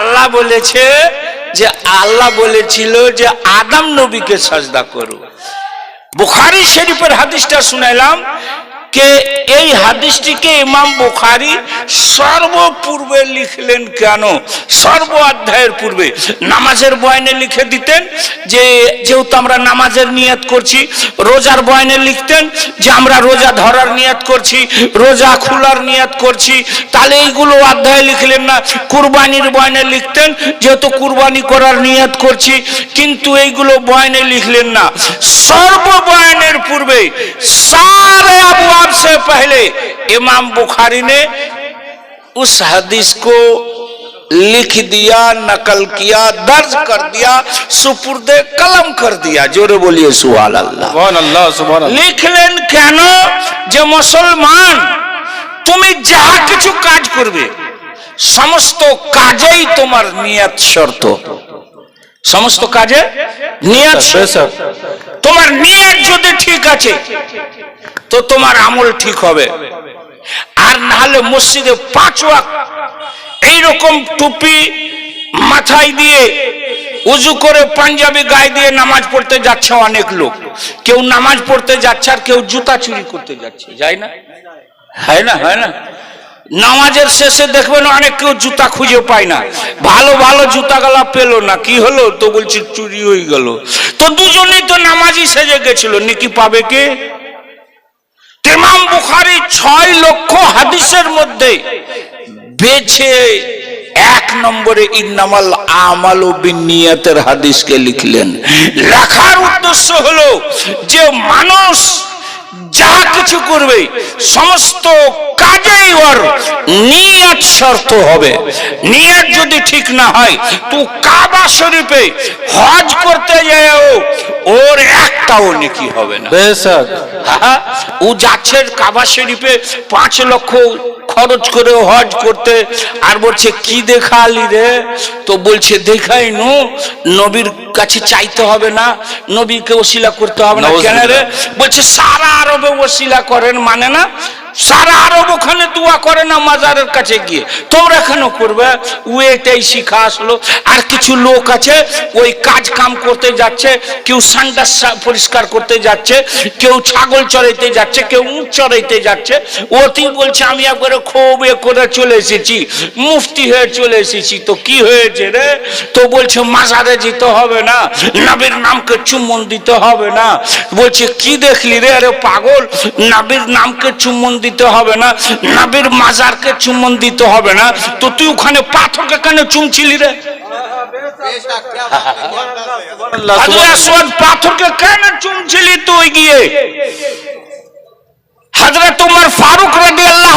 আল্লাহ বলেছে যে আল্লাহ বলেছিল যে আদম নবীকে সাজদা করো। বুখারি শরীফের হাদিসটা শুনাইলাম কে এই হাদিসটিকে ইমাম বুখারি সর্বপূর্বে লিখলেন কেন? সর্ব অধ্যায়ের পূর্বে। নামাজের বয়নে লিখে দিতেন যে, যেহেতু আমরা নামাজের নিয়ত করছি, রোজার বয়নে লিখতেন যে, আমরা রোজা ধরার নিয়ত করছি, রোজা খোলার নিয়ত করছি। তাহলে এইগুলো অধ্যায় লিখলেন না। কুরবানির বয়নে লিখতেন যেহেতু কুরবানি করার নিয়ত করছি, কিন্তু এইগুলো বয়নে লিখলেন না। সর্ব বয়নের পূর্বে सारे अबवाब से पहले इमाम बुखारी ने उस हदीस को लिख दिया नकल किया दर्ज कर दिया सुपुर्दे कलम कर दिया जोरे बोलिए सुहाल अल्लाह সুবহান আল্লাহ সুবহান আল্লাহ লিখলেন কেন যে মুসলমান তুমি যাহা কিছু কাজ করবে সমস্ত কাজেই তোমার নিয়ত শর্ত সমস্ত কাজে নিয়ত শর্ত। বেশক তোমার নিয়ত যদি ঠিক আছে তো তোমার আমল ঠিক হবে। আর নাহলে মসজিদে পাঁচ ওয়াক্ত এইরকম টুপি মাথায় দিয়ে উজু করে পাঞ্জাবি গায়ে দিয়ে নামাজ পড়তে যাচ্ছে অনেক লোক। কেউ নামাজ পড়তে যাচ্ছে আর কেউ জুতা চুরি করতে যাচ্ছে। যায় না? হয় না? হয় না? নামাজের শেষে দেখবেন অনেক কেউ জুতা খুঁজে পায় না। ভালো ভালো জুতা গলা পেল না। কি হলো? তো বলছি, চুরি হয়ে গেল। তো দুজনেই তো নামাজই সেজে গেছিল। নাকি পাবে কে? তেমাম বুখারি ছয় লক্ষ হাদিসের মধ্যে বেছে এক নম্বরে ইন্নামাল আমাল বিনিয়াতের হাদিসকে লিখলেন। লেখার উদ্দেশ্য হলো যে মানুষ যা কিছু করবে সমস্ত কাজেই ওর নিয়ত শর্ত হবে। নিয়ত যদি ঠিক না হয় তো কাবা শরীফে হজ করতে যাও ওর একটাও নেকি হবে না। বেশক হ্যাঁ, ও যাচ্ছে কাবা শরীফে পাঁচ লক্ষ খরচ করে হজ করতে আর বলছে কি দেখালি রে? তো বলছে দেখাই নু নবীর কাছে চাইতে হবে না নবীকে ওসিলা করতে হবে না। কেন রে? বলছে সারা আরবে ওসিলা করেন মানে না? সারা আরব ওখানে দোয়া করে না মাজারের কাছে গিয়ে। তোমরা কেন করবে? ও এটাই শিখা আসলো। আর কিছু লোক আছে, ওই কাজ কাম করতে যাচ্ছে, কেউ সান্ডাস পরিষ্কার করতে যাচ্ছে, কেউ ছাগল চড়াইতে যাচ্ছে, কেউ উঁট চড়াইতে যাচ্ছে। ওতেই বলছে, আমি একবারে খুব এ করে চলে এসেছি, মুফতি হয়ে চলে এসেছি। তো কি হয়েছে রে? তো বলছে, মাজারে যেতে হবে না, নবীর নামকে চুম্বন দিতে হবে না। বলছে, কি দেখলি রে? আরে পাগল, নবীর নামকে চুম্বন দিতে হবে না নাবির মাজারকে চুম্বন দিতে হবে না। তো তুই ওখানে পাথরকে কেন চুমছিলি রে? পাথরকে কেন চুমছিলি তুই গিয়ে? হাজরা তোমার ফারুক রাজি আল্লাহ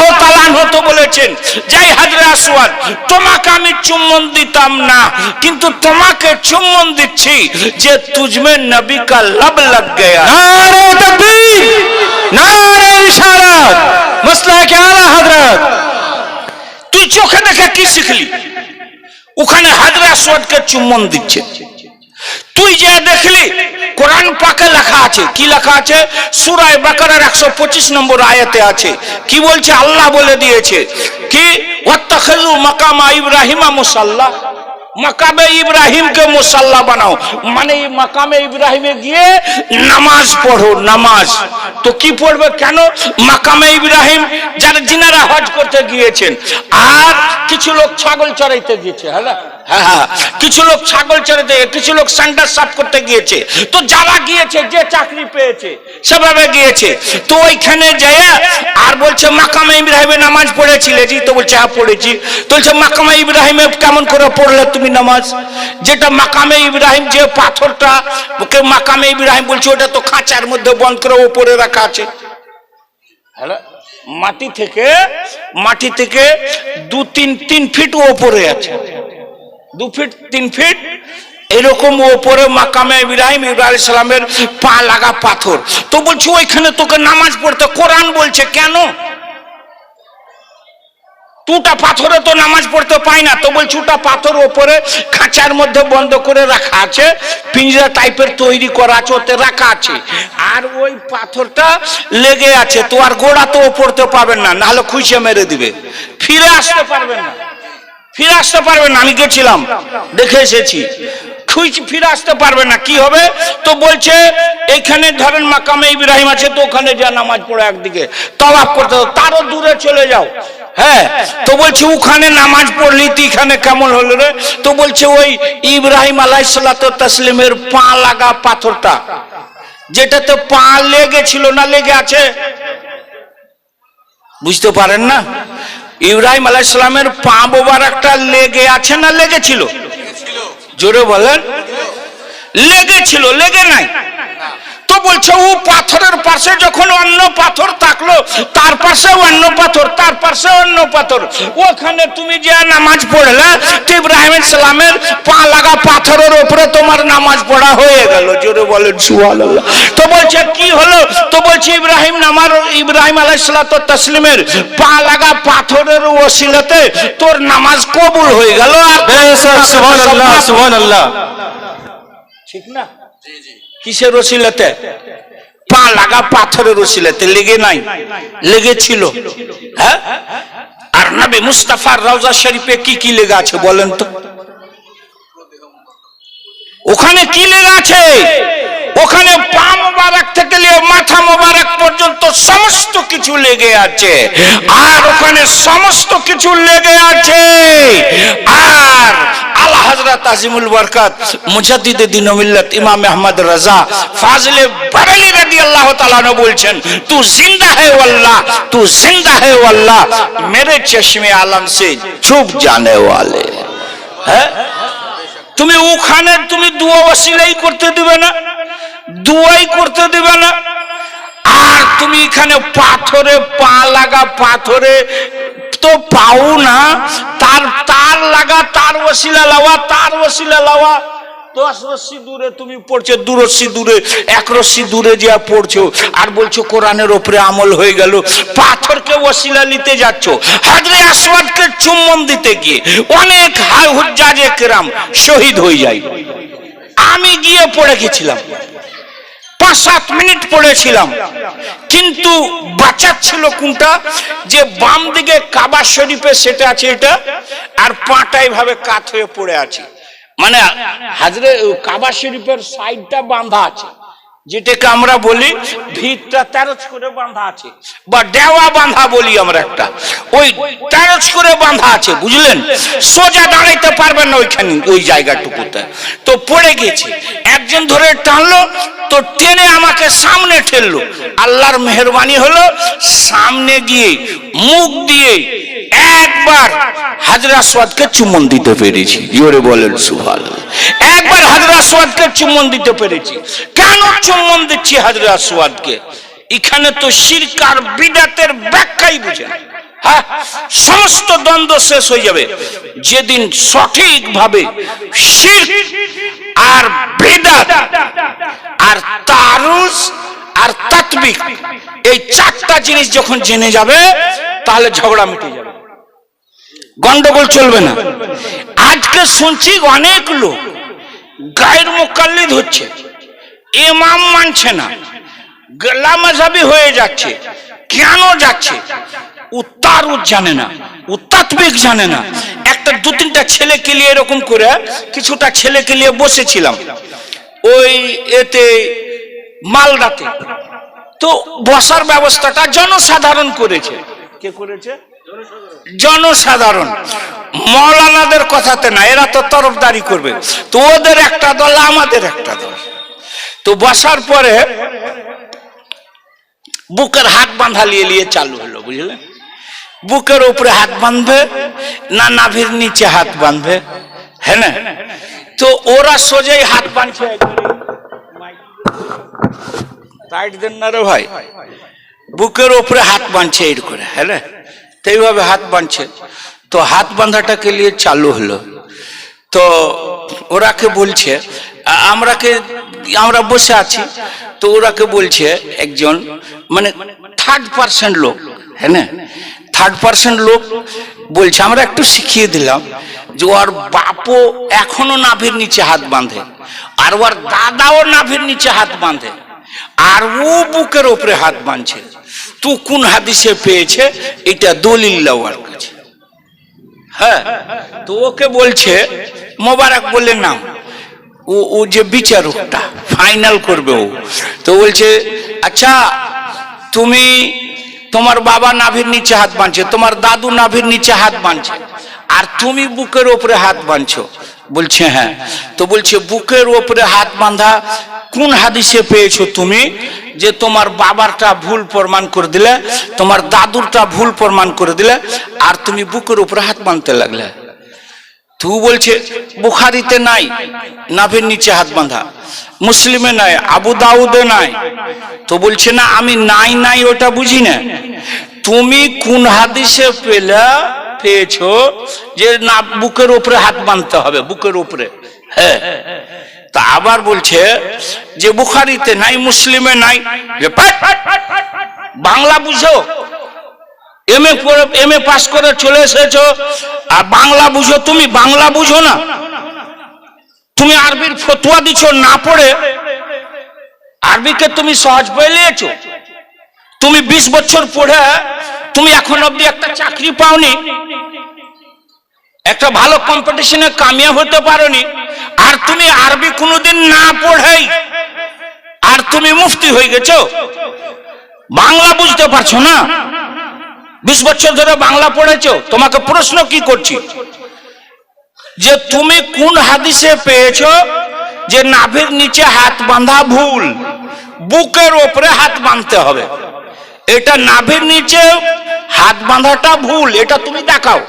হতো বলেছেন যাই হাজরা আসওয়াদ তোমাকে আমি চুম্বন দিতাম না কিন্তু তোমাকে চুম্বন দিচ্ছি যে তুজমে নবী কা লব লগ গয়া। নারে তকবীর নারে ইশারাত মাসলা কি আলা হযরত? তুই চোখে দেখে কি শিখলি? ওখানে হাজরা আসওয়াদকে চুম্বন দিচ্ছে। তুই যে দেখলি, কোরআন পাকে লেখা আছে। কি লেখা আছে? সুরায় বাকারার একশো পঁচিশ নম্বর আয়াতে আছে। কি বলছে? আল্লাহ বলে দিয়েছে কি মাকামা ইব্রাহিমা মুসাল্লাহ মাকামে ইব্রাহিমকে মুসাল্লা বানাও। মানে মাকামে ইব্রাহিমে গিয়ে নামাজ পড়ো, নামাজ। তো কি পড়বে কেন? মাকামে ইব্রাহিম, যারা জিনারা হজ করতে গিয়েছেন, আর কিছু লোক ছাগল চড়াইতে গিয়েছে হ্যাঁ? হ্যাঁ হ্যাঁ। কিছু লোক ছাগল চড়াইতে কিছু লোক স্যান্ডার সাফ করতে গিয়েছে। তো যারা গিয়েছে, যে চাকরি পেয়েছে, সেভাবে গিয়েছে। তো ওইখানে যেয়ে আর বলছে, মাকামে ইব্রাহিমে নামাজ পড়েছিলে? জি, তো বলছে হ্যাঁ পড়েছি। তো বলছে, মাকামে ইব্রাহিমে কেমন করে পড়লে তুমি নামাজ? যেটা মাকামে ইব্রাহিম, যে পাথরটা, ওকে মাকামে ইব্রাহিম বলছে, ওটা তো খাঁচার মধ্যে বন্ধ করে ওপরে রাখা আছে। হ্যালো, মাটি থেকে মাটি থেকে দু তিন তিন ফিট ওপরে আছে। দু ফিট, তিন ফিট, এরকম ওপরে মাকামে ইব্রাহিম ইব্রাহিম সালামের পা লাগা পাথর। তো বলছে, ওইখানে তোকে নামাজ পড়তে, কোরআন বলছে কেন? টুটা পাথরে তো নামাজ পড়তে পাই না। তো বলছি ওটা পাথর ওপরে খাঁচার মধ্যে বন্ধ করে রাখা আছে, পিঞ্জরা টাইপের তৈরি করা আছে, ওতে রাখা আছে। আর ওই পাথরটা লেগে আছে, তো আর গোড়া তো পড়তে পারবেন না, নাহলে খুঁজে মেরে দিবে। ফিরে আসতে পারবেন না। ফিরে আসতে পারবে না, আমি গেছিলাম, দেখে এসেছি। ফিরে আসতে পারবে না, কি হবে? তো বলছে, এখানে ধরেন মাকামে ইব্রাহিম আছে, তো ওখানে যা নামাজ পড়ে একদিকে, তওয়াফ করতে তারও দূরে চলে যাও। হ্যাঁ তো বলছে, ওখানে নামাজ পড়লি, তুই এখানে কেমন হলো রে? তো বলছে, ওই ইব্রাহিম আলাইসাল্লাত তসলিমের পা লাগা পাথরটা, যেটাতে পা লেগেছিল না, লেগে আছে? বুঝতে পারেন না? ইব্রাহিম আলাইসালামের পা বোবার একটা লেগে আছে না লেগেছিল? জোরে বলেন। লেগেছিল লেগে নাই। বলছে ও পাথরের পাশে যখন অন্য পাথর থাকল তার পাশে অন্য পাথর তার পাশে অন্য পাথর। ওখানে তুমি যে নামাজ পড়লে ইব্রাহিম সালামের পা লাগা পাথরের উপরে তোমার নামাজ পড়া হয়ে গেল। জোরে বলেন সুবহানাল্লাহ। তো বলছে কি হলো? তো বলছে ইব্রাহিম নামার ইব্রাহিম আলাইহিসসালাম তসলিমের পা লাগা পাথরের ওসিলাতে তোর নামাজ কবুল হয়ে গেল আর সুবহানাল্লাহ সুবহানাল্লাহ। ঠিক না? কিসের ওসিলাতে পা লাগা পাথরের ওসিলাতে লেগে নাই। লেগেছিল। হ্যাঁ? আর নবী মুস্তাফার রওজা শরীফে কি কি লেগে আছে বলেন তো? ওখানে কি লেগে আছে? ওখানে পা মোবারক থেকে নিয়ে মাথা কিছু লেগে আছে। আর ওখানে সমস্ত কিছু লেগে আছে। আর আল হাজরা তাজিমুল বরকত, মুজাদ্দিদে দিন ইমাম আহমদ রাজা, ফাজলে বারেলি রাদি তাআলা বলছেন, তু জিন্দা হে ওয়াল্লাহ তু জিন্দা হে ওয়াল্লাহ মেরে চশমে আলম সে চুপ জানে ওয়ালে। হ্যাঁ? তুমি ওখানে তুমি দুয়া ওসিলাই করতে দিবে না, দুয়াই করতে দিবে না। আর তুমি এখানে পাথরে পা লাগা পাথরে তো পাও না। তার তার লাগা, তার ওসিলা লাওয়া, তার ওসিলা লাওয়া। দশ রশ্মি দূরে তুমি পড়ছো, দু রশ্মি দূরে, এক রশ্মি দূরে যা পড়ছো। আর বলছো, কোরআনের ওপরে আমল হয়ে গেল। পাথরকে ওসিলা নিতে যাচ্ছ। হাজরে আসওয়াদকে চুম্বন দিতে গিয়ে অনেক হাই হুজ্জাজে কেরাম শহীদ হয়ে যায়। আমি গিয়ে পড়ে গেছিলাম। সাত মিনিট পড়েছিলাম। কিন্তু বাঁচাচ্ছিল কোনটা? যে বাম দিকে কাবা শরীফে সেটা আছে এটা, আর পাটা এইভাবে কাত হয়ে পড়ে আছে। মানে হাজরে, কাবা শরীফের সাইডটা বাঁধা আছে। যেটাকে আমরা বলি ভিতটা তেরচ করে বাঁধা আছে, বা দেওয়া বাঁধা বলি আমরা একটা। ওই তেরচ করে বাঁধা আছে, বুঝলেন? সোজা দাঁড়াইতে পারবেন না ওইখানে, ওই জায়গাটুকুতে। তো পড়ে গেছে। একজন ধরে টানলো, তো টেনে আমাকে সামনে ঠেললো। আল্লাহর মেহরবানি হলো সামনে গিয়ে, মুখ দিয়ে একবার হাজরা সোয়াদকে চুমন দিতে পেরেছি। জোরে বলেন সুভাল একবার হাজরা সোয়াদকে চুমন দিতে পেরেছি। কেন চুমন দিচ্ছি হাজরা সোয়াদকে এখানে তো শিরকার বিদাতের ব্যাখ্যাই বুঝে হ্যাঁ সমস্ত দ্বন্দ্ব শেষ হয়ে যাবে। যেদিন সঠিকভাবে শির আর বেদাত আর তারুস আর তাত্বিক এই চারটা জিনিস যখন জেনে যাবে, তাহলে ঝগড়া মিটে যাবে। গন্ডগোল চলবে না। আজকে শুনছি অনেক লোক গায়ের মোকাল্লিদ হচ্ছে। ইমাম মানছে না। লামাজাবি হয়ে যাচ্ছে। কেন যাচ্ছে? উত্তার জানে না। উত্তাত্বিক জানে না। একটা দু তিনটা ছেলেকে নিয়ে এরকম করে কিছুটা ছেলেকে নিয়ে বসেছিলাম। ওই এতে মালদাতে। তো বসার ব্যবস্থাটা জনসাধারণ করেছে। কে করেছে? জনসাধারণ। মৌলানাদের কথাতে না, এরা তো তরফদারি করবে। তো ওদের একটা দল, আমাদের একটা দল। তো বসার পরে বুকের হাত বাঁধা লিয়ে নিয়ে চালু হলো বুঝলেন বুকের উপরে হাত বাঁধবে না নাভির নিচে হাত বাঁধবে হ্যাঁ না? তো ওরা সোজাই হাত বাঁধছে। টাইট দেন না রে ভাই? বুকের উপরে হাত বাঁধছে এর করে হ্যাঁ? তো এইভাবে হাত বাঁধছে। তো হাত বাঁধাটাকে নিয়ে চালু হলো। তো ওরাকে বলছে আমরাকে আমরা বসে আছি, তো ওরাকে বলছে একজন মানে থার্ড পার্সেন্ট লোক হ্যাঁ থার্ড পার্সেন্ট লোক বলছে, আমরা একটু শিখিয়ে দিলাম যে ওর বাপও এখনও নাভির নিচে হাত বাঁধে আর ওর দাদাও নাভির নিচে হাত বাঁধে আর ও বুকের ওপরে হাত বাঁধছে। তু কোন হাদিসে পেয়েছে? এটা দলিল ওর কাছে। হ্যাঁ? তো ওকে বলছে, মোবারক বলে নাম। ও ও যে বিচারকটা ফাইনাল করবে ও। তো বলছে আচ্ছা তুমি তোমার বাবা নাভির নিচে হাত বাঁধছে, তোমার দাদু নাভির নিচে হাত বাঁধছে, আর তুমি বুকের ওপরে হাত বাঁধছো। বলছে হ্যাঁ। তো বলছে, বুকের ওপরে হাত বাঁধা কোন হাদিসে পেয়েছ তুমি যে তোমার বাবারটা ভুল প্রমাণ করে দিলে, তোমার দাদুরটা ভুল প্রমাণ করে দিলে, আর তুমি বুকের উপরে হাত বাঁধতে লাগলে? তু বলছে বুখারিতে নাই নাভের নিচে হাত বাঁধা মুসলিমে নাই আবু দাউদে নাই তো বলছে না আমি নাই নাই ওটা বুঝি না তুমি কোন হাদিসে পেলে পেয়েছ যে না বুকের উপরে হাত বাঁধতে হবে বুকের উপরে হ্যাঁ তা আবার বলছে যে বুখারিতে নাই মুসলিমে নাই বাংলা বুঝো এম এ এম এ পাশ করে চলে এসেছ। আর বাংলা বুঝো, তুমি বাংলা বুঝো না। তুমি আরবির ফতুয়া দিছ, না পড়ে। আরবিকে তুমি সহজ পেয়ে নিয়েছো। তুমি বিশ বছর পড়ে, তুমি এখন অব্দি একটা চাকরি পাওনি। একটা ভালো কম্পিটিশনে কামিয়াব হতে পারোনি। আর তুমি আরবি কোনোদিন না পড়েই, আর তুমি মুফতি হয়ে গেছো। বাংলা বুঝতে পারছ না? বিশ বছর ধরে বাংলা পড়েছো তোমাকে প্রশ্ন কি করছি যে তুমি কোন হাদিসে পেয়েছ যে নাভির নিচে হাত বাঁধা ভুল বুকের ওপরে হাত বাঁধতে হবে এটা নাভির নিচে হাত বাঁধাটা ভুল এটা তুমি দেখাও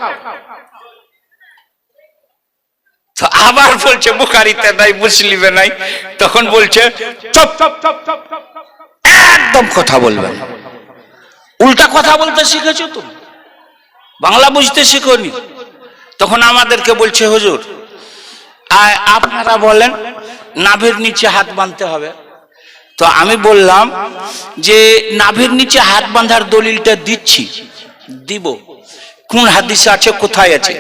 আবার বলছে বুখারিতে নাই মুসলিমে নাই তখন বলছে একদম কথা বলবে না। উল্টা কথা বলতে শিখেছো তুমি? বাংলা বুঝতে শিখোনি? তখন আমাদেরকে বলছে, হুজুর আপনারা বলেন, নাভির নিচে হাত বাঁধতে হবে। তো আমি বললাম যে, নাভির নিচে হাত বাঁধার দলিলটা দিচ্ছি, দিব। কোন হাদিসে আছে, কোথায় আছে?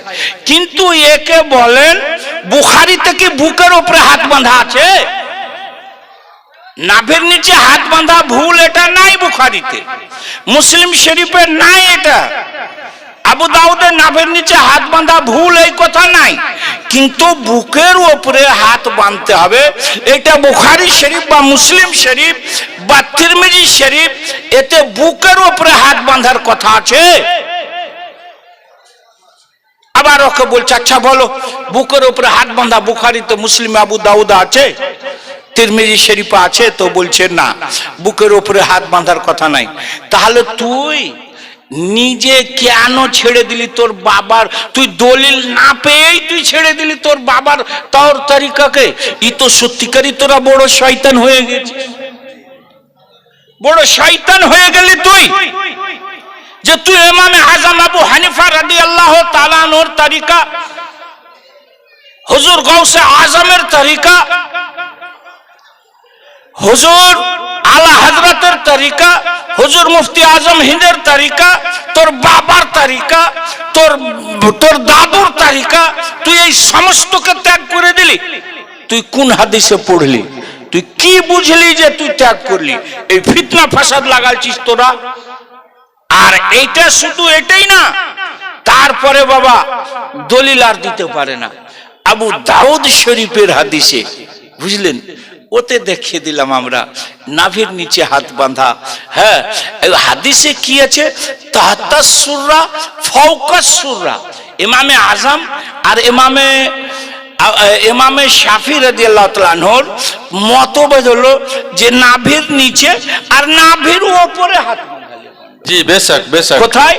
কিন্তু একে বলেন বুখারিতে কি বুকের উপরে হাত বাঁধা আছে। নাভের নিচে হাত বাঁধা ভুল এটা নাই বুখারিতে। মুসলিম শরীফে নাই এটা। আবু দাউদের নাভের নিচে হাত বাঁধা ভুল এই কথা নাই। কিন্তু বুকের উপরে হাত বাঁধতে হবে, এটা বুখারি শরীফ বা মুসলিম শরীফ বা তিরমিজি শরীফ, এতে বুকের উপরে হাত বাঁধার কথা আছে। আবার ওকে বলছে আচ্ছা বলো, বুকের উপরে হাত বাঁধা বুখারিতে মুসলিম আবু দাউদা আছে? তিরমিজি শরীফা আছে তো বলছে না। বুকের উপরে হাত বাঁধার কথা নাই। তাহলে তুই নিজে কেন ছেড়ে দিলি তোর বাবার? তুই দলিল না পেয়েই তুই ছেড়ে দিলি তোর বাবার তর তরিকাকে। ই তো সত্যিকারই তোরা বড় শয়তান হয়ে গেছিস। বড় শয়তান হয়ে গেলি তুই। যে তুই এমামে আজম আবু হানিফা রাদি আল্লাহ তালানোর তরিকা। হুজুর গৌসে আজমের তরিকা। হুজুর, আলা হজরতের তরিকা, হুজুর মুফতি আজম হিন্দের তরিকা, তোর বাবার তরিকা, তোর তোর দাদুর তরিকা, তুই এই সমস্তকে ত্যাগ করে দিলি। তুই কোন হাদিসে পড়লি? তুই কি বুঝলি যে তুই ত্যাগ করলি? এই ফিতনা ফাসাদ লাগালছিস তোরা। আর এইটা শুধু এটাই না, তারপরে বাবা দলিল আর দিতে পারে না। আবু দাউদ শরীফের হাদিসে, বুঝলেন? ওতে দেখিয়ে দিলাম আমরা। নাভির নিচে হাত বাঁধা। হ্যাঁ হাদিসে কি আছে? তাহাত্তা সুররা ফৌকাস সুররা। ইমামে আজম আর ইমামে এমামে শাফি রাদিয়াল্লাহু তাআলার মতভেদ হলো যে নাভির নিচে আর নাভির উপরে হাত জি, বেশক বেশক। কোথায়?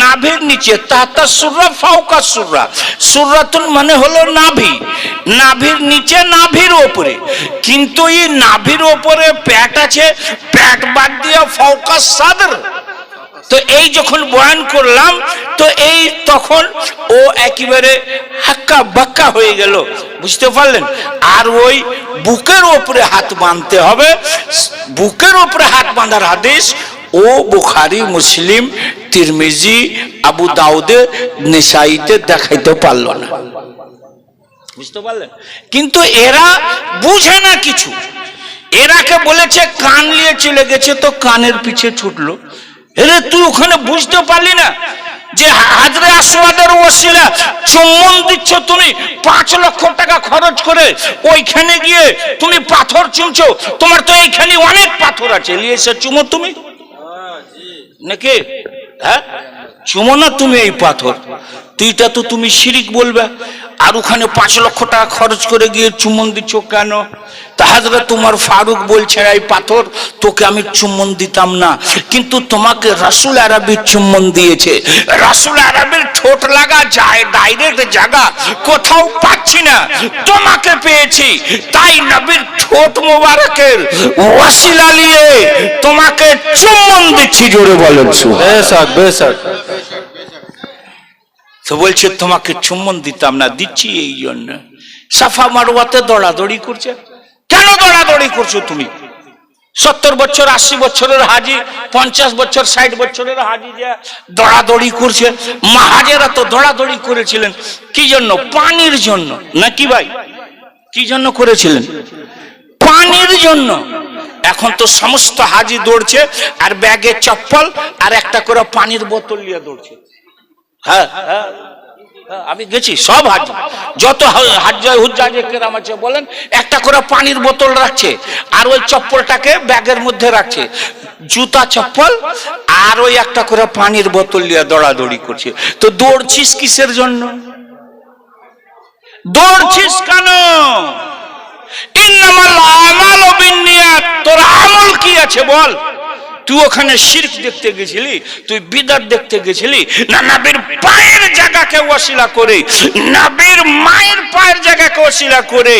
নাভির নিচে, তাহতা সুররা ফাউকা সুররা। সুররাতুন মানে হলো নাভি। নাভির নিচে, নাভির ওপরে। কিন্তু এই নাভির ওপরে প্যাট আছে, প্যাট বাদ দিয়ে ফাউকা সাদর। তো এই যখন বয়ান করলাম, তো এই তখন ও একেবারে হাক্কা বাক্কা হয়ে গেল। বুঝতে পারলেন? আর ওই বুকের ওপরে হাত বাঁধতে হবে। বুকের ওপরে হাত বাঁধার আদেশ ও বুখারি, মুসলিম, তিরমিজি, আবু দাউদে নেশাইতে দেখাইতে পারল না। বুঝতে পারলেন? কিন্তু এরা বুঝে না কিছু। এরাকে বলেছে, কান নিয়ে চলে গেছে, তো কানের পিছে ছুটলো। এরে, তুই ওখানে বুঝতে পারলি না যে হাজরে আসওয়াদের ওসিলা চুম্বন দিচ্ছ তুমি, পাঁচ লক্ষ টাকা খরচ করে ওইখানে গিয়ে তুমি পাথর চুমছো। তোমার তো এইখানে অনেক পাথর আছে। নিয়ে এসে চুমো তুমি। নাকি? হ্যাঁ? চুমো না তুমি এই পাথর। তুইটা তো তুমি শিরিক বলবে। আর ওখানে পাঁচ লক্ষ টাকা খরচ করে গিয়ে চুমন দিচ্ছ কেন? তাহাজরা তোমার ফারুক বলছে এই পাথর, তোকে আমি চুম্বন দিতাম না। কিন্তু তোমাকে রাসুল আরবির চুম্বন দিয়েছে। রাসুল আরবির ঠোঁট লাগা যায় ডাইরেক্ট জায়গা কোথাও পাচ্ছি না। তোমাকে পেয়েছি। তাই নবীর ঠোঁট মোবারকের ওয়াসিলা নিয়ে তোমাকে চুম্বন দিচ্ছি, জোরে সুবহান বেশক বেশক তো বলছে, তোমাকে চুম্বন দিতাম না দিচ্ছি এই জন্য। সাফা মারোয়াতে দৌড়াদৌড়ি করছে। কেন দৌড়াদৌড়ি করছ তুমি? সত্তর বছর, আশি বছরের হাজি, পঞ্চাশ বছর, ষাট বছরের হাজি যে দৌড়াদৌড়ি করছে। মাহাজেরা তো দৌড়াদৌড়ি করেছিলেন। কি জন্য? পানির জন্য। নাকি ভাই? কি জন্য করেছিলেন? পানির জন্য। এখন তো সমস্ত হাজি দৌড়ছে, আর ব্যাগে চপ্পল, আর একটা করে পানির বোতল নিয়ে দৌড়ছে। হ্যাঁ হ্যাঁ, হ্যাঁ, আমি গেছি সব হাজ যত হাজ হুজ্জাজে কেরাম আছে বলেন একটা করে পানির বোতল রাখছে আর ওই চপ্পলটাকে ব্যাগের মধ্যে রাখছে। জুতা চপ্পল আর ওই একটা করে পানির বোতল নিয়ে দৌড়াদৌড়ি করছে। তো দৌড়ছিস কিসের জন্য? দৌড়ছিস কেন? তোর আমল কি আছে বল? তুই ওখানে শিরক দেখতে গেছিলি? তুই বিদাত দেখতে গেছিলি? না নাবির পায়ের জায়গাকে ওসিলা করে, নাবির মায়ের পায়ের জায়গাকে ওসিলা করে,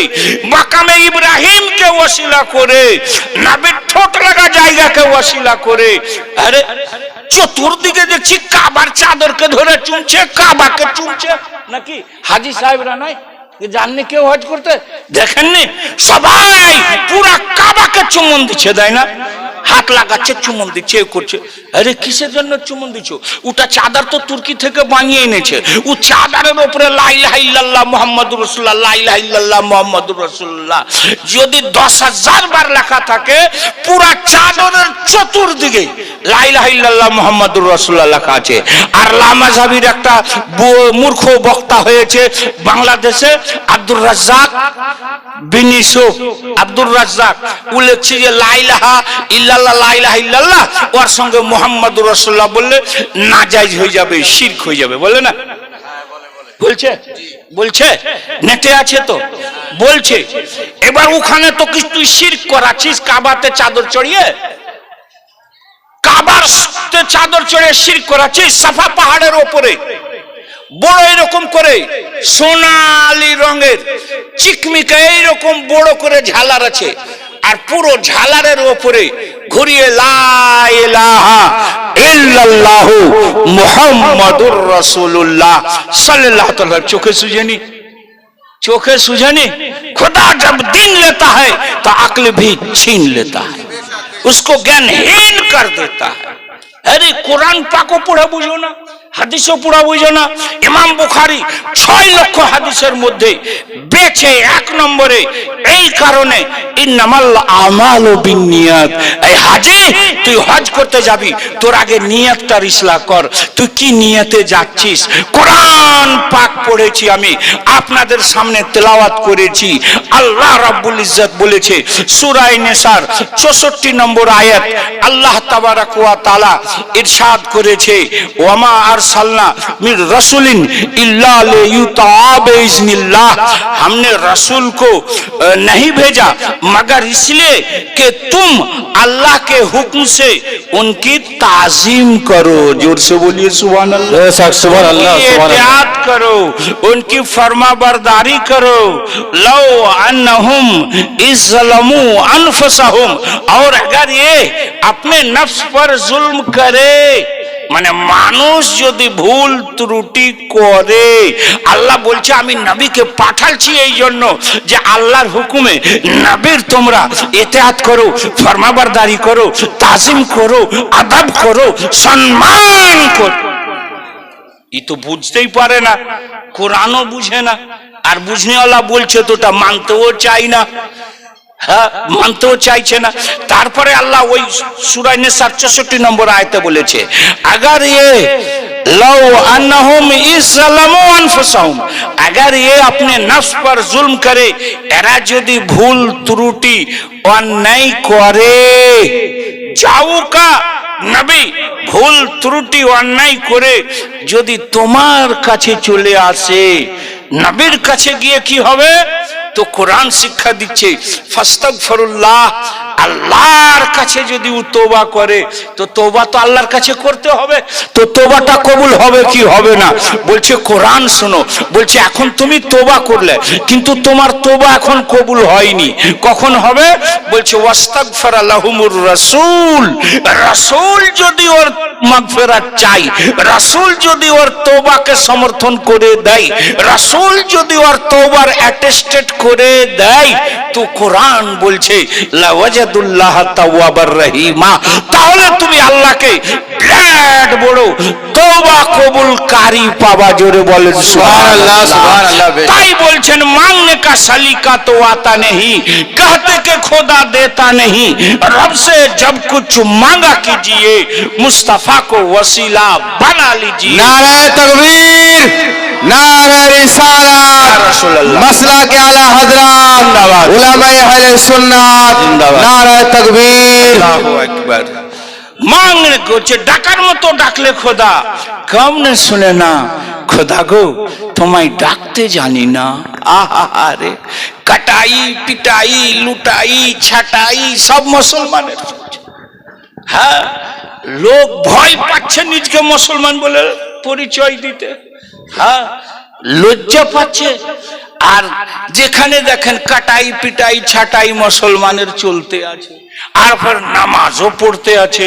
মাকামে ইব্রাহিমকে ওসিলা করে, নাবির ঠোঁট লাগা জায়গাকে ওসিলা করে। আরে, চতুর্দিকে দেখছি কাবার চাদরকে ধরে চুমছে, কাবাকে চুমছে। নাকি হাজি সাহেবরা নাই? জাননি কেউ হজ করতে? দেখেননি? সবাই পুরা কাবাকে চুমন দিচ্ছে, তাই না? হাত লাগাচ্ছে, চুমন দিচ্ছে, এ করছে। আরে কিসের জন্য চুমন দিচ্ছ ওটা চাদর তো তুর্কি থেকে বানিয়ে এনেছে। ও চাদরের উপরে লাইলাহ ইল্লাল্লাহ মোহাম্মদুর রসুল্লাহ লাইলাহ ইল্লাল্লাহ মোহাম্মদুর রসুল্লাহ যদি দশ হাজার বার লেখা থাকে, পুরা চাদরের চতুর্দিকে লাইলাহ ইল্লাল্লাহ মোহাম্মদুর রসুল্লাহ লেখা আছে। আর লামা লামাজাবির একটা মূর্খ বক্তা হয়েছে বাংলাদেশে, আব্দুর রাজ্জাক বিন ইউসুফ। আব্দুর রাজ্জাক, ও যে লাইলাহা ওর সঙ্গে বললে নাজাইজ হয়ে যাবে হয়ে যাবে, বলে না? বলছে? বলছে? নেটে আছে তো? বলছে। এবার ওখানে তো কিছু শির করাচ্ছিস? কাবাতে চাদর চড়িয়ে? কাবার চাদর চড়ে শির করাচ্ছিস? সাফা পাহাড়ের ওপরে। বড় এরকম করে, সোনালি রঙের। চিকমিকা এইরকম বড় করে ঝালার আছে। আর পুরো ঝালারের ওপরে ঘুরিয়ে লা ইলাহা ইল্লাল্লাহু মুহাম্মাদুর রাসূলুল্লাহ সাল্লাল্লাহু তাআলা চোখে সুজেনি चोखे सूझे नहीं खुदा जब दिन लेता है तो अक्ल भी छीन लेता है उसको ज्ञानहीन कर देता है আরে কোরআন পাকও পড়ে বুঝো না হাদিসও পড়া বুঝো না। ইমাম বুখারি ছয় লক্ষ হাদিসের মধ্যে বেছে এক নম্বরে এই কারণে কোরআন পাক পড়েছি আমি, আপনাদের সামনে তেলাওয়াত করেছি। আল্লাহ ইজ্জত বলেছে, সূরা নেসার 64 নম্বর আয়াত, আল্লাহ তাবারাক ইরশাদ করেছে ওয়ামা আরসালনা মির রাসূলিন ইল্লা লিয়ুতাআবে ইজনিল্লাহ हमने रसूल को अ, नहीं भेजा मगर इसलिए कि तुम अल्लाह के हुक्म से उनकी ताजीम करो जोर से बोलिए सुभान अल्लाह बेशक सुभान अल्लाह उनकी सुभान अल्लाह एहतियात करो उनकी फर्मा बरदारी करो लो अन्नहुम इज़लमु अनफसहुम और अगर ये अपने नफ्स पर जुल्म करे মানে মানুষ যদি ভুল ত্রুটি করে, আল্লাহ বলছে, আমি নবীকে পাঠাচ্ছি এই জন্য যে আল্লাহর হুকুমে নবীর তোমরা এতেয়াত করো, ফরমাবারদারি করো, তাজিম করো, আদাব করো, সম্মান করো। ই তো বুঝতেই পারে না, কোরআনও বুঝে না, আর বুঝনেওয়ালা বলছে তো ওটা মানতেও চাই না। হ্যাঁ মানতেও চাইছে না। তারপরে আল্লাহ ওই সুরাইনে সাতষট্টি নম্বর আয়তে বলেছে, আগার ইয়ে এ ইয়ে এরা যদি ভুল, ত্রুটি করে, যাওকা ভুল, ত্রুটি করে, যদি তোমার কাছে চলে আসে, নবীর কাছে গিয়ে কি হবে? তো কোরআন শিক্ষা দিচ্ছে। ফাস্তাগফিরুল্লাহ, আল্লাহর কাছে যদি তোবা করে, তো তোবা তো আল্লাহর কাছে করতে হবে। তো তোবাটা কবুল হবে কি হবে না? বলছে, কোরআন শোনো। বলছে, এখন তুমি তোবা করলে, কিন্তু তোমার তোবা এখন কবুল হয়নি। কখন হবে? বলছে ওয়াস্তাগফির লাহুমুর রাসূল। রাসূল যদি ওর মাগফিরাত চাই রাসূল যদি ওর তোবাকে সমর্থন করে দেয়, রাসূল যদি ওর তোবার অ্যাটেস্টেড করে দেয় তো কোরআন বলছে লাওয়াজাদুল্লাহ তাওয়াবার রহিমা তাহলে তুমি আল্লাহকে বিরাট বড় তওবা কবুলকারী পাবা জোরে বলেন সুবহানাল্লাহ, সুবহানাল্লাহ, বেশ। তাই বলছেন मांगने का सलीका तो आता नहीं कहते के खुदा देता नहीं रब से जब कुछ मांगा कीजिए मुस्तफा को वसीला बना लीजिए नारे तकबीर नारे रिसालत रसूलल्लाह। मसला के आला হাজরান উলামায়ে আহলে সুন্নাত নারায়ে তাকবীর। আল্লাহু আকবার। মাংনে করছে ডাকার মতো ডাকলে খোদা। কামনে শুনে না খোদা গো তোমায় ডাকতে জানি না। আহারে কাটাই পিটাই লুটাই ছাটাই সব মুসলমানের হ্যাঁ লোক ভয় পাচ্ছে নিজকে মুসলমান বলে পরিচয় দিতে। হ্যাঁ লজ্জা পাচ্ছে। আর যেখানে দেখেন কাটাই পিটাই ছাটাই মুসলমানের চলতে আছে। আর নামাজও পড়তে আছে,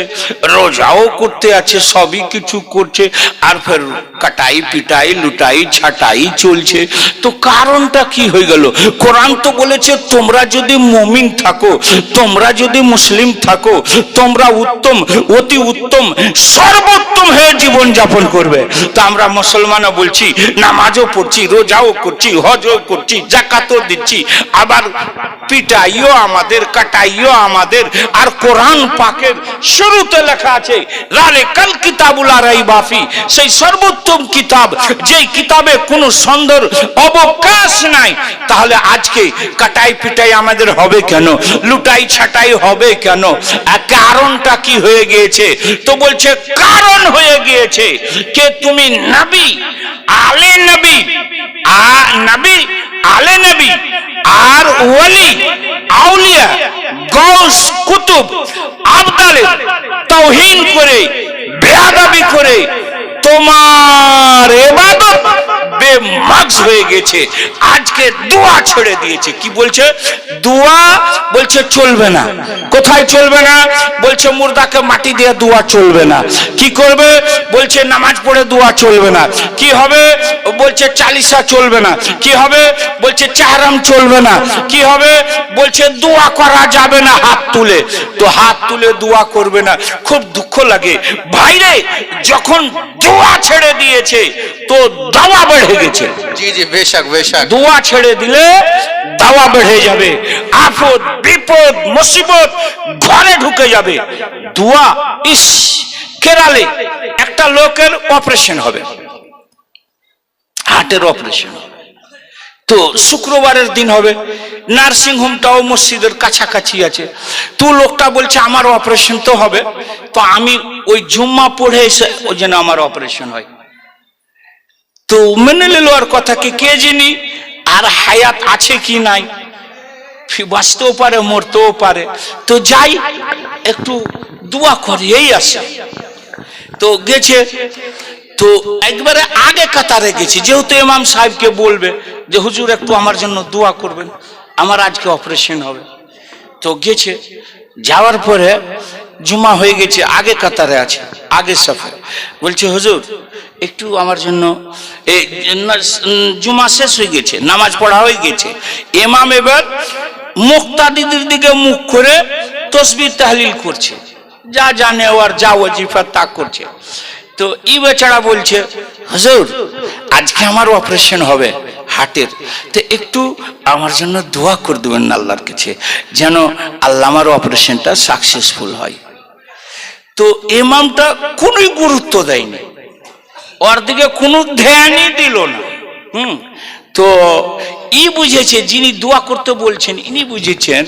রোজাও করতে আছে, সবই কিছু করছে, আর ফের কাটাই, পিটাই, লুটাই, ছাটাই চলছে। তো কারণটা কি হয়ে গেল? কোরআন তো বলেছে, তোমরা যদি মমিন থাকো, তোমরা যদি মুসলিম থাকো, তোমরা উত্তম, অতি উত্তম, সর্বোত্তম হয়ে জীবন যাপন করবে। তো আমরা মুসলমানও বলছি, নামাজও পড়ছি, রোজাও করছি, হজও করছি, জাকাতও দিচ্ছি, আবার পিটাইও আমাদের, কাটাইও আমাদের আর কোরআন পাকের শুরুতে লেখা আছে রালে কাল কিতাবুল আরাই বাফি সেই সর্বোত্তম কিতাব, যেই কিতাবে কোনো সুন্দর অবকাশ নাই। তাহলে আজকে কাটাই পিটাই আমাদের হবে কেন? লুটাই ছাটাই হবে কেন? কারণটা কি হয়ে গিয়েছে? তো বলছে, কারণ হয়ে গিয়েছে কে তুমি নবী? আলে নবী? আ, নবী? আলে নবী? আর ওলি আউলিয়া? গৌস কুতুব আবদালে তৌহিন করে বেয়াদাবি করে তোমার এবাদত বেমাগজ হয়ে গেছে। আজকে দোয়া ছেড়ে দিয়েছে। কি বলছে? দোয়া বলছে চলবে না। কোথায় চলবে না? বলছে মুর্দাকে মাটি দিয়ে দোয়া চলবে না। কি করবে? বলছে নামাজ পড়ে দোয়া চলবে না। কি হবে? বলছে চালিসা চলবে না। কি হবে? বলছে চাহারাম চলবে না। কি হবে? বলছে দোয়া করা যাবে না হাত তুলে। তো হাত তুলে দোয়া করবে না। খুব দুঃখ লাগে। বাইরে যখন দোয়া ছেড়ে দিয়েছে, তো দাওয়া বেড়ে হয়ে গেছে। জি জি বেশাক বেশাক। দোয়া ছেড়ে দিলে দাওয়া বেড়ে যাবে। আফত বিপদ মুসিবত ঘরে ঢুকে যাবে। দোয়া ইস কেরালে একটা লোকের অপারেশন হবে। হার্টের অপারেশন। তো শুক্রবারের দিন হবে। নার্সিং হোমটাও মসজিদের কাছাকাছি আছে। তো লোকটা বলছে আমার অপারেশন তো হবে। তো আমি ওই জুম্মা পড়ে এসে ওই জন্য আমার অপারেশন হয়। তো মেনে নিল আর কথা কি, কে জানি আর হায়াত আছে কি নাই? বাঁচতেও পারে, মরতেও পারে। তো যাই, একটু দোয়া করি, এই আসে তো গেছে, তো একবারে আগে কাতারে গেছি। যেহেতু ইমাম সাহেবকে বলবে যে, হুজুর, একটু আমার জন্য দোয়া করবেন, আমার আজকে অপারেশন হবে। তো গেছে, যাওয়ার পরে জুমা হয়ে গেছে, আগে কাতারে আছে, আগে সফর। বলছে, হুজুর একটু আমার জন্য জুমা শেষ হয়ে গেছে, নামাজ পড়া হয়ে গেছে। এমাম এবার মুক্তাদিদের দিকে মুখ করে তসবির তাহলিল করছে। যা জানে ওর যা ওজিফা তা করছে। তো ই বেচারা বলছে, হুজুর, আজকে আমার অপারেশন হবে হার্টের তো একটু আমার জন্য দোয়া করে দেবেন আল্লাহর কাছে, যেন আল্লাহ আমার অপারেশনটা সাকসেসফুল হয়। তো এমামটা কোনোই গুরুত্ব দেয়নি। ওর দিকে কোনো ধ্যানই দিল না। হুম? তো ই বুঝেছে, যিনি দোয়া করতে বলছেন, ইনি বুঝেছেন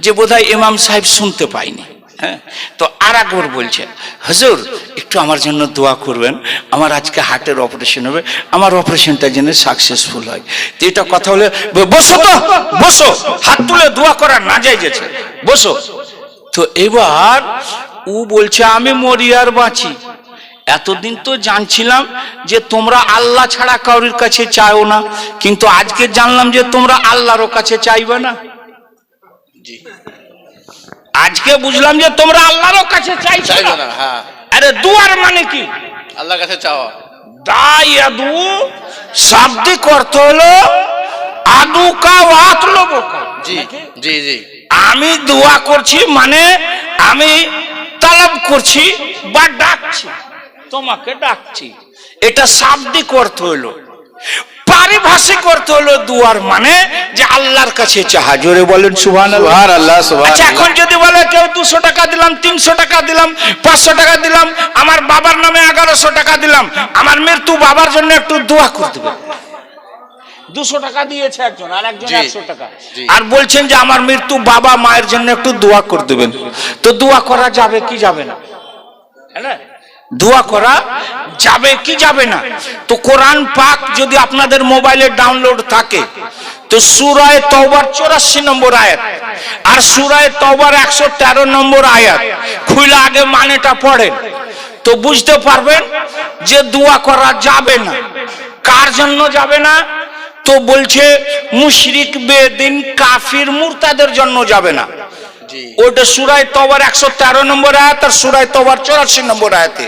যে বোধহয় ইমাম সাহেব শুনতে পায়নি। হ্যাঁ? তো আর একবার বলছে হুজুর, একটু আমার জন্য দোয়া করবেন, আমার আজকে হার্টের অপারেশন হবে, আমার অপারেশনটা যেন সাকসেসফুল হয়। তো এটা কথা হলে বসো তো, বসো, হাত তুলে দোয়া করা না যাই গেছে বসো। তো এবার ও বলছে, আমি মরি আর বাঁচি। এতদিন তো জানছিলাম যে তোমরা আল্লাহ ছাড়া কারোর কাছে চাও না কিন্তু আজকে জানলাম যে তোমরা আল্লাহর কাছে চাইবে না। আজকে বুঝলাম যে তোমরা আল্লাহর কাছে চাইছো না। হ্যাঁ। আরে দুয়ার মানে কি? আল্লাহর কাছে চাও চাওয়া দায়াদু শাব্দিক অর্থ হলো আদু কা ওয়াত। জি জি জি। আমি দোয়া করছি মানে আমি তালাব করছি বা ডাকছি। তোমাকে ডাকছি। এটা শাব্দিক অর্থ হলো। পারিভাষিক অর্থ হলো দুয়ার মানে যে আল্লাহর কাছে চাহা। জোরে বলেন আল্লাহ আচ্ছা এখন যদি বলে কেউ দুশো টাকা দিলাম তিনশো টাকা দিলাম পাঁচশো টাকা দিলাম আমার বাবার নামে এগারোশো টাকা দিলাম আমার মৃত্যু বাবার জন্য একটু দোয়া করে দেবে দুশো টাকা দিয়েছে একজন আর একজন একশো টাকা। আর বলছেন যে আমার মৃত্যু বাবা মায়ের জন্য একটু দোয়া করে দেবেন। তো দোয়া করা যাবে কি যাবে না? হ্যাঁ না? দোয়া করা যাবে, কি যাবে না? তো কোরআন পাক যদি আপনাদের মোবাইলে ডাউনলোড থাকে, তো সুরায় তওবার চৌরাশি নম্বর আয়াত আর সুরায় তওবার একশো তেরো নম্বর আয়াত খুলে আগে মানেটা পড়েন। তো বুঝতে পারবেন যে দোয়া করা যাবে না। কার জন্য যাবে না? তো বলছে, মুশরিক বেদিন কাফির মুরতাদের জন্য যাবে না। ওটা একশো তেরো নম্বর আয়াত আর চৌরাশি নম্বর আয়াতে।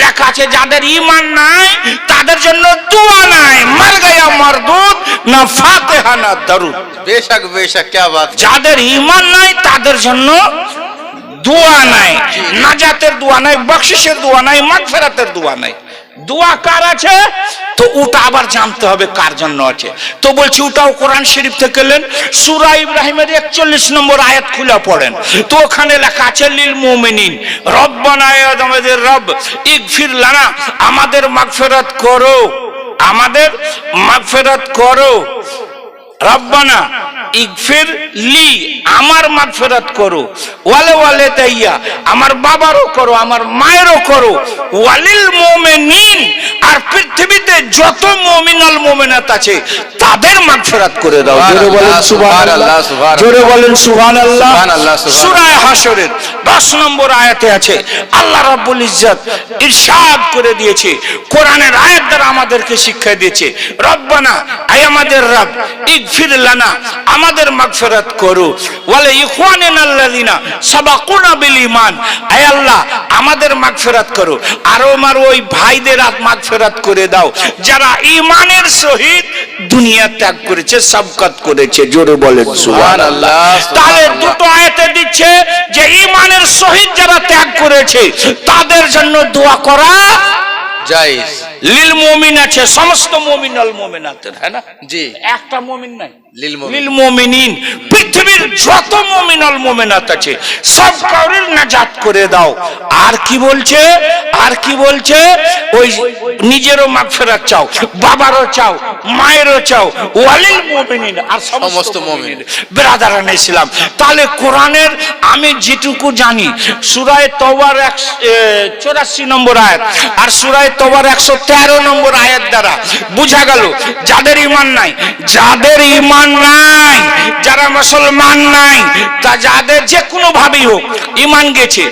লেখা আছে যাদের ইমান নাই তাদের জন্য দোয়া নাই। মার গায়া মার দুধ না ফাতে হানা দারুদ। বেশাক বেশাক কে বাত। যাদের ইমান নাই তাদের জন্য দোয়া নাই। নাজাতের দোয়া নাই বকশিসের দোয়া নাই মাগফেরাতের দোয়া নাই। দোয়া কার আছে? তো ওটা আবার জানতে হবে কার জন্য আছে। তো বলছি, ওটাও কোরআন শরীফ থেকে নেন সূরা ইব্রাহিমের 41 নম্বর আয়াত খুলে পড়েন। তো ওখানে লেখা আছে, লিল মুমিনিন, রব্বানা আমাদের রব, ইগফির লানা, আমাদের মাগফিরাত করো। আমাদের মাগফিরাত করো। রব্বানা ইগফির লি আমার মাগফিরাত করো। ওয়ালে ওয়ালে আমার বাবারও করো আমার মায়েরও করো। ওয়ালিল মুমিনিন আর পৃথিবীতে যত মুমিনাল মুমিনাত আছে তাদের মাগফিরাত করে দাও। জোরে বলেন সুবহানাল্লাহ। জোরে বলেন সুবহানাল্লাহ। সুবহানাল্লাহ, সুবহানাল্লাহ। সূরা হাশরের 10 নম্বর আয়াতে আছে আল্লাহ রাব্বুল ইজ্জত ইরশাদ করে দিয়েছে। কোরআনের আয়াত দ্বারা আমাদেরকে শিক্ষা দিয়েছে রব্বানা আয় আমাদের রব ইগফির লানা আমাদের মাগফিরাত করো। ওয়ালা ইখওয়ানিনা আল্লাযিনা সাবাকুনা বিল ঈমান। আয় আল্লাহ আমাদের মাগফিরাত করো। আর আমার ওই ভাইদের মাগফিরাত করে দাও যারা ঈমানের সহিত দুনিয়া ত্যাগ করেছে সাবকাত করেছে জোরে বলেন সুবহানাল্লাহ। তাহলে দুটো আয়াতে দিচ্ছে যে ইমানের সহিত যারা ত্যাগ করেছে তাদের জন্য দোয়া করা জায়েজ। লিল মুমিন আছে সমস্ত মুমিন আল মুমিনাতের হ্যাঁ না? জি। একটা মুমিন নাই। লিল মুমিনিন। পৃথিবীর যত মুমিন আল মুমিনাত আছে সব কাউরের নাজাত করে দাও। আর কি বলছে? আর কি বলছে? ওই নিজেরও মাগফিরাত চাও বাবারও চাও মায়েরও চাও। ওয়ালিল মুমিনিন আর সমস্ত সমস্ত মুমিন। মুমিন। ইসলাম তাহলে কোরআনের আমি যেটুকু জানি সুরায় তবার চৌরাশি নম্বর আয়াত আর সুরায় তবার একশো তেরো নম্বর আয়াত দ্বারা বুঝা গেল যাদের ইমান নাই যাদের ইমান নাই যারা মুসলমান নাই তা যাদের যে কোনো ভাবেই হোক ইমান গেছে